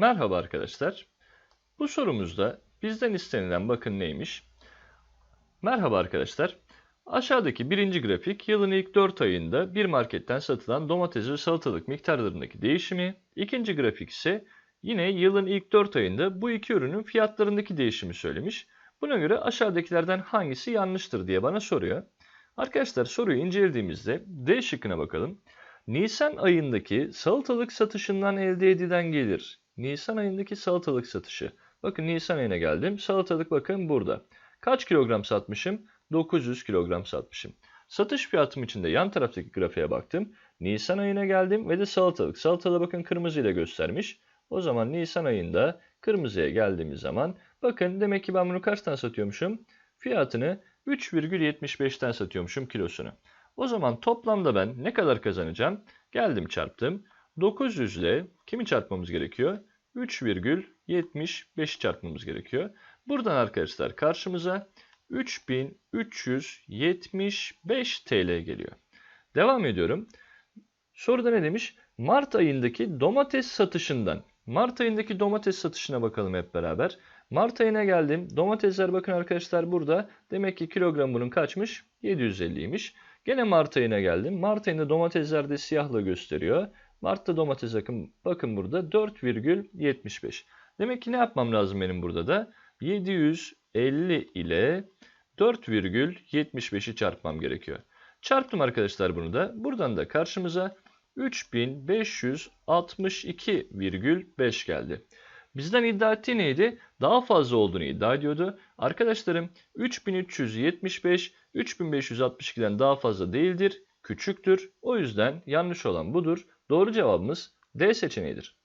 Merhaba arkadaşlar. Bu sorumuzda bizden istenilen bakın neymiş? Merhaba arkadaşlar. Aşağıdaki birinci grafik yılın ilk 4 ayında bir marketten satılan domates ve salatalık miktarlarındaki değişimi. İkinci grafik ise yine yılın ilk 4 ayında bu iki ürünün fiyatlarındaki değişimi söylemiş. Buna göre aşağıdakilerden hangisi yanlıştır diye bana soruyor. Arkadaşlar soruyu incelediğimizde D şıkkına bakalım. Nisan ayındaki salatalık satışından elde edilen gelir. Nisan ayındaki salatalık satışı. Bakın Nisan ayına geldim. Salatalık bakın burada. Kaç kilogram satmışım? 900 kilogram satmışım. Satış fiyatım için de yan taraftaki grafiğe baktım. Nisan ayına geldim ve de salatalık. Salatalığı bakın kırmızı ile göstermiş. O zaman Nisan ayında kırmızıya geldiğimiz zaman bakın demek ki ben bunu kaçtan satıyormuşum? Fiyatını 3,75'ten satıyormuşum kilosunu. O zaman toplamda ben ne kadar kazanacağım? Geldim çarptım. 900 ile kimi çarpmamız gerekiyor? 3,75'i çarpmamız gerekiyor. Buradan arkadaşlar karşımıza 3375 TL geliyor. Devam ediyorum. Soruda ne demiş? Mart ayındaki domates satışından. Mart ayındaki domates satışına bakalım hep beraber. Mart ayına geldim. Domatesler bakın arkadaşlar burada. Demek ki kilogram bunun kaçmış? 750'ymiş. Gene Mart ayına geldim. Mart ayında domatesler de siyahla gösteriyor. Mart'ta domates akım bakın burada 4,75. Demek ki ne yapmam lazım benim burada da? 750 ile 4,75'i çarpmam gerekiyor. Çarptım arkadaşlar bunu da. Buradan da karşımıza 3562,5 geldi. Bizden iddia ettiği neydi? Daha fazla olduğunu iddia ediyordu. Arkadaşlarım 3375 3562'den daha fazla değildir, küçüktür. O yüzden yanlış olan budur. Doğru cevabımız D seçeneğidir.